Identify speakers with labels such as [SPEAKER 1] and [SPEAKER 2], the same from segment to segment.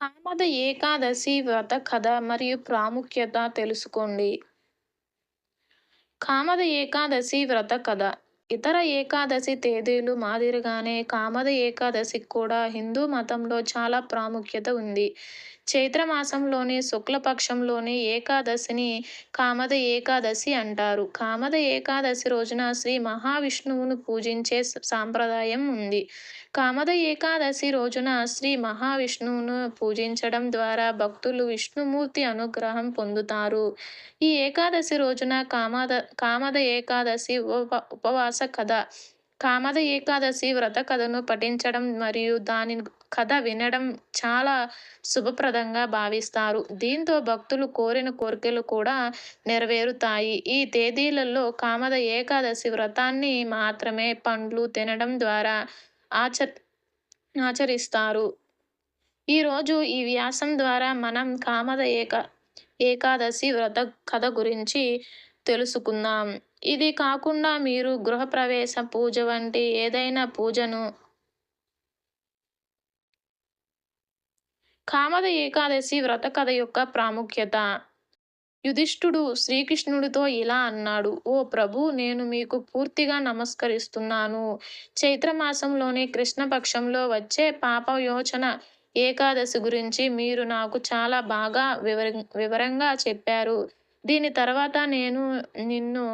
[SPEAKER 1] కామద ఏకాదశి వ్రత కథ మరియు ప్రాముఖ్యత తెలుసుకోండి. కామద ఏకాదశి వ్రత కథ ఇతర ఏకాదశి తేదీలు మాదిరిగానే కామద ఏకాదశికి కూడా హిందూ మతంలో చాలా ప్రాముఖ్యత ఉంది. చైత్రమాసంలోని శుక్లపక్షంలోని ఏకాదశిని కామద ఏకాదశి అంటారు. కామద ఏకాదశి రోజున శ్రీ మహావిష్ణువును పూజించే సాంప్రదాయం ఉంది. కామద ఏకాదశి రోజున శ్రీ మహావిష్ణువును పూజించడం ద్వారా భక్తులు విష్ణుమూర్తి అనుగ్రహం పొందుతారు. ఈ ఏకాదశి రోజున కామద కామద ఏకాదశి ఉప ఉపవాస కథ కామద ఏకాదశి వ్రత కథను పఠించడం మరియు దాని కథ వినడం చాలా శుభప్రదంగా భావిస్తారు. దీంతో భక్తులు కోరిన కోరికలు కూడా నెరవేరుతాయి. ఈ తేదీలలో కామద ఏకాదశి వ్రతాన్ని మాత్రమే పండ్లు తినడం ద్వారా ఆచ ఆచరిస్తారు. ఈరోజు ఈ వ్యాసం ద్వారా మనం కామద ఏకా ఏకాదశి వ్రత కథ గురించి తెలుసుకుందాం. ఇది కాకుండా మీరు గృహప్రవేశ పూజ వంటి ఏదైనా పూజను కామద ఏకాదశి వ్రత కథ యొక్క ప్రాముఖ్యత యుధిష్ఠుడు శ్రీకృష్ణుడితో ఇలా అన్నాడు ఓ ప్రభు నేను మీకు పూర్తిగా నమస్కరిస్తున్నాను. చైత్రమాసంలోని కృష్ణపక్షంలో వచ్చే పాపయోచన ఏకాదశి గురించి మీరు నాకు చాలా బాగా వివర వివరంగా చెప్పారు. దీని తర్వాత నేను నిన్ను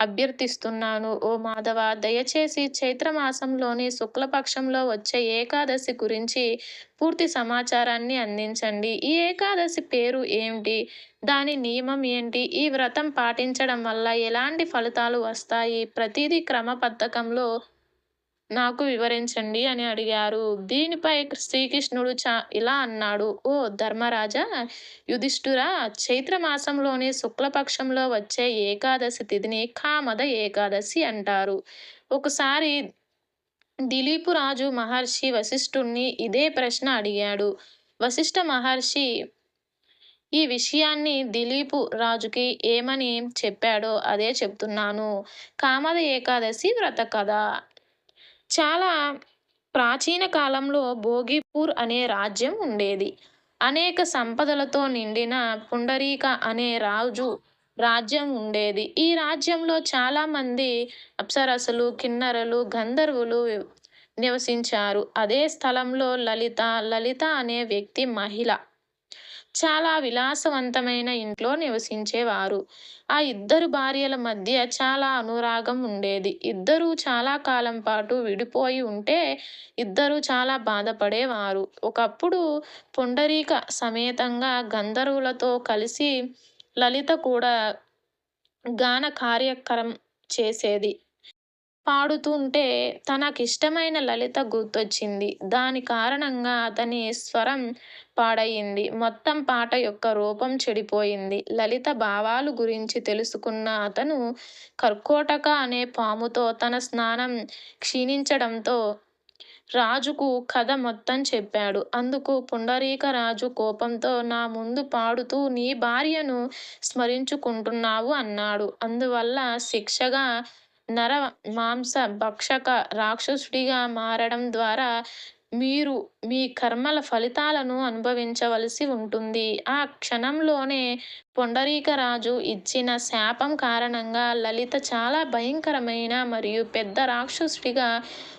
[SPEAKER 1] అభ్యర్థిస్తున్నాను ఓ మాధవ దయచేసి చైత్రమాసంలోని శుక్లపక్షంలో వచ్చే ఏకాదశి గురించి పూర్తి సమాచారాన్ని అందించండి. ఈ ఏకాదశి పేరు ఏమిటి? దాని నియమం ఏంటి? ఈ వ్రతం పాటించడం వల్ల ఎలాంటి ఫలితాలు వస్తాయి? ప్రతిదీ పథకంలో నాకు వివరించండి అని అడిగారు. దీనిపై శ్రీకృష్ణుడు చా ఇలా అన్నాడు ఓ ధర్మరాజా యుధిష్ఠురా చైత్రమాసంలోని శుక్లపక్షంలో వచ్చే ఏకాదశి తిథిని కామద ఏకాదశి అంటారు. ఒకసారి దిలీపురాజు మహర్షి వశిష్ఠుణ్ణి ఇదే ప్రశ్న అడిగాడు. వశిష్ఠ మహర్షి ఈ విషయాన్ని దిలీపు రాజుకి ఏమని చెప్పాడో అదే చెప్తున్నాను. కామద ఏకాదశి వ్రత కథ చాలా ప్రాచీన కాలంలో భోగిపూర్ అనే రాజ్యం ఉండేది. అనేక సంపదలతో నిండిన పుండరీక అనే రాజు రాజ్యం ఉండేది. ఈ రాజ్యంలో చాలామంది అప్సరసులు అప్సరసలు, గంధర్వులు నివసించారు. అదే స్థలంలో లలిత లలిత అనే వ్యక్తి మహిళ చాలా విలాసవంతమైన ఇంట్లో నివసించేవారు. ఆ ఇద్దరు భార్యల మధ్య చాలా అనురాగం ఉండేది. ఇద్దరూ చాలా కాలం పాటు విడిపోయి ఉంటే ఇద్దరూ చాలా బాధపడేవారు. ఒకప్పుడు పొండరీక సమేతంగా గంధర్వులతో కలిసి లలిత కూడా గాన కార్యక్రమం చేసేది. పాడుతుంటే తనకిష్టమైన లలిత గుర్తొచ్చింది. దాని కారణంగా అతని స్వరం పాడయింది. మొత్తం పాట యొక్క రూపం చెడిపోయింది. లలిత భావాలు గురించి తెలుసుకున్న అతను కర్కోటక అనే పాముతో తన స్నానం క్షీణించడంతో రాజుకు కథ మొత్తం చెప్పాడు. అందుకు పుండరీకరాజు కోపంతో నా ముందు పాడుతూ నీ భార్యను స్మరించుకుంటున్నావు అన్నాడు. అందువల్ల శిక్షగా నర మాంస భక్షక రాక్షసుడిగా మారడం ద్వారా మీరు మీ కర్మల ఫలితాలను అనుభవించవలసి ఉంటుంది. ఆ క్షణంలోనే పొండరీకరాజు ఇచ్చిన శాపం కారణంగా లలిత చాలా భయంకరమైన మరియు పెద్ద రాక్షసుడిగా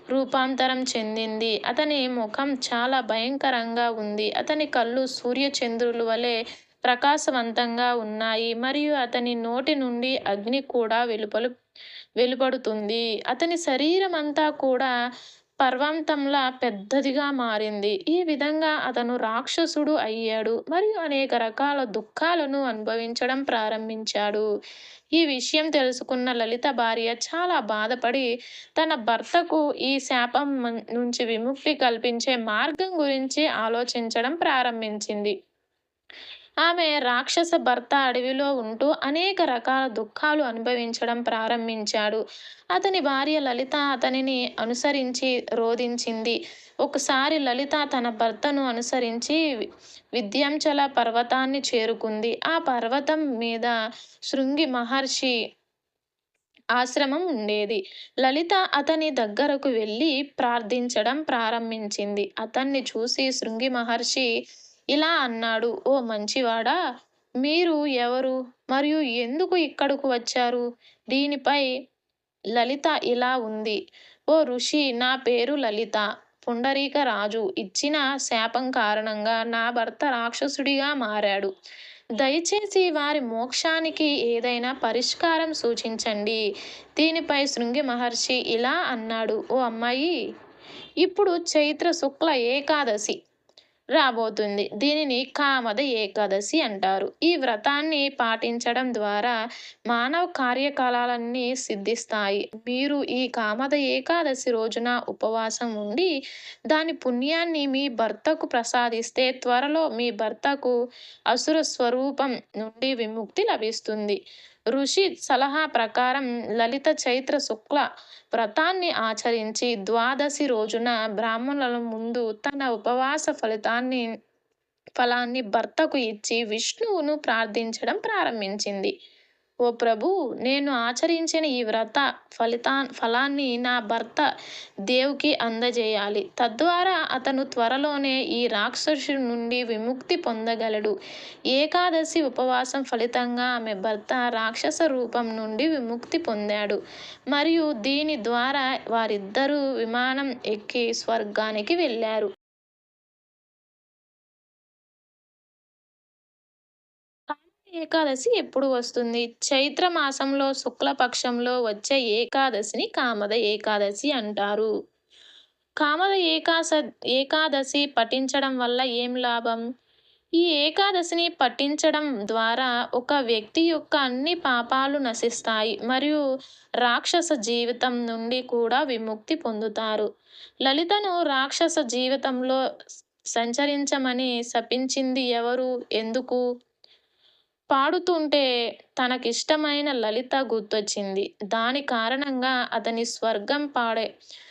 [SPEAKER 1] రూపాంతరం చెందింది. అతని ముఖం చాలా భయంకరంగా ఉంది. అతని కళ్ళు సూర్యచంద్రులు వలె ప్రకాశవంతంగా ఉన్నాయి మరియు అతని నోటి నుండి అగ్ని కూడా వెలుపల వెలువడుతుంది. అతని శరీరం అంతా కూడా పర్వంతంలా పెద్దదిగా మారింది. ఈ విధంగా అతను రాక్షసుడు అయ్యాడు మరియు అనేక రకాల దుఃఖాలను అనుభవించడం ప్రారంభించాడు. ఈ విషయం తెలుసుకున్న లలిత భార్య చాలా బాధపడి తన భర్తకు ఈ శాపం నుంచి విముక్తి కల్పించే మార్గం గురించి ఆలోచించడం ప్రారంభించింది. ఆమె రాక్షస భర్త అడవిలో ఉంటూ అనేక రకాల దుఃఖాలు అనుభవించడం ప్రారంభించాడు. అతని భార్య లలిత అతనిని అనుసరించి రోధించింది ఒకసారి లలిత తన భర్తను అనుసరించి విద్యాంచల పర్వతాన్ని చేరుకుంది. ఆ పర్వతం మీద శృంగి మహర్షి ఆశ్రమం ఉండేది. లలిత అతని దగ్గరకు వెళ్ళి ప్రార్థించడం ప్రారంభించింది. అతన్ని చూసి శృంగి మహర్షి ఇలా అన్నాడు. ఓ మంచివాడా మీరు ఎవరు? మరియు ఎందుకు ఇక్కడకు వచ్చారు? దీనిపై లలిత ఇలా ఉంది. ఓ ఋషి నా పేరు లలిత. పుండరీక రాజు ఇచ్చిన శాపం కారణంగా నా భర్త రాక్షసుడిగా మారాడు. దయచేసి వారి మోక్షానికి ఏదైనా పరిష్కారం సూచించండి. దీనిపై శృంగి మహర్షి ఇలా అన్నాడు. ఓ అమ్మాయి ఇప్పుడు చైత్ర శుక్ల ఏకాదశి. రాబోతుంది. దీనిని కామద ఏకాదశి అంటారు. ఈ వ్రతాన్ని పాటించడం ద్వారా మానవ కార్యకలాలన్నీ సిద్ధిస్తాయి. మీరు ఈ కామద ఏకాదశి రోజున ఉపవాసం ఉండి దాని పుణ్యాన్ని మీ భర్తకు ప్రసాదిస్తే త్వరలో మీ భర్తకు అసుర స్వరూపం నుండి విముక్తి లభిస్తుంది. ఋషి సలహా ప్రకారం లలిత చైత్ర శుక్ల వ్రతాన్ని ఆచరించి ద్వాదశి రోజున బ్రాహ్మణుల ముందు తన ఉపవాస ఫలితాన్ని ఫలాన్ని భర్తకు ఇచ్చి విష్ణువును ప్రార్థించడం ప్రారంభించింది. ఓ ప్రభు నేను ఆచరించిన ఈ వ్రత ఫలితా ఫలాన్ని నా భర్త దేవుకి అందజేయాలి. తద్వారా అతను త్వరలోనే ఈ రాక్షసుడి నుండి విముక్తి పొందగలడు. ఏకాదశి ఉపవాసం ఫలితంగా ఆమె భర్త రాక్షస రూపం నుండి విముక్తి పొందాడు. మరియు దీని ద్వారా వారిద్దరూ విమానం ఎక్కి స్వర్గానికి వెళ్ళారు. ఏకాదశి ఎప్పుడు వస్తుంది? చైత్ర మాసంలో శుక్లపక్షంలో వచ్చే ఏకాదశిని కామద ఏకాదశి అంటారు. కామద ఏకాశ ఏకాదశి పఠించడం వల్ల ఏం లాభం? ఈ ఏకాదశిని పఠించడం ద్వారా ఒక వ్యక్తి యొక్క అన్ని పాపాలు నశిస్తాయి మరియు రాక్షస జీవితం నుండి కూడా విముక్తి పొందుతారు. లలితను రాక్షస జీవితంలో సంచరించమని శపించింది ఎవరు? ఎందుకు? పాడుతుంటే తనకిష్టమైన లలిత గుర్తొచ్చింది. దాని కారణంగా అతని స్వర్గం పాడే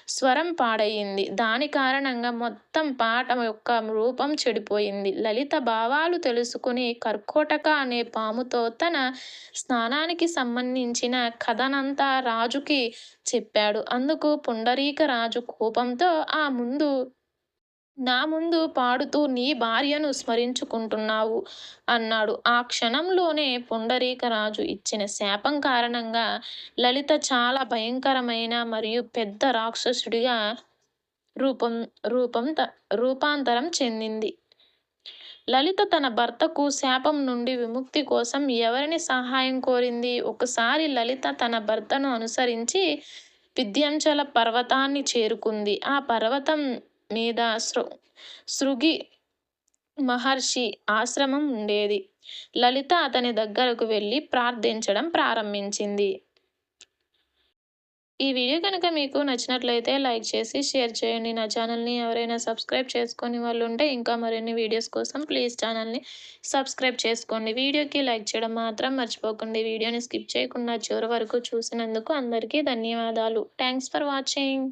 [SPEAKER 1] స్వరం పాడయింది. దాని కారణంగా మొత్తం పాట యొక్క రూపం చెడిపోయింది. లలిత భావాలు తెలుసుకుని కర్కోటక అనే పాముతో తన స్నానానికి సంబంధించిన కథనంతా రాజుకి చెప్పాడు. అందుకు పుండరీక రాజు కోపంతో ఆ ముందు నా ముందు పాడుతూ నీ భార్యను స్మరించుకుంటున్నావు అన్నాడు. ఆ క్షణంలోనే పుండరీకరాజు ఇచ్చిన శాపం కారణంగా లలిత చాలా భయంకరమైన మరియు పెద్ద రాక్షసుడిగా రూపం రూపం రూపాంతరం చెందింది. లలిత తన భర్తకు శాపం నుండి విముక్తి కోసం ఎవరిని సహాయం కోరింది? ఒకసారి లలిత తన భర్తను అనుసరించి విద్యంచల పర్వతాన్ని చేరుకుంది. ఆ పర్వతం మీద శృ శృగి మహర్షి ఆశ్రమం ఉండేది. లలిత అతని దగ్గరకు వెళ్ళి ప్రార్థించడం ప్రారంభించింది. ఈ వీడియో కనుక మీకు నచ్చినట్లయితే లైక్ చేసి షేర్ చేయండి. నా ఛానల్ని ఎవరైనా సబ్స్క్రైబ్ చేసుకొని వాళ్ళు ఉంటే ఇంకా మరిన్ని వీడియోస్ కోసం ప్లీజ్ ఛానల్ని సబ్స్క్రైబ్ చేసుకోండి. వీడియోకి లైక్ చేయడం మాత్రం మర్చిపోకండి. వీడియోని స్కిప్ చేయకుండా చివరి వరకు చూసినందుకు అందరికీ ధన్యవాదాలు. Thanks for watching.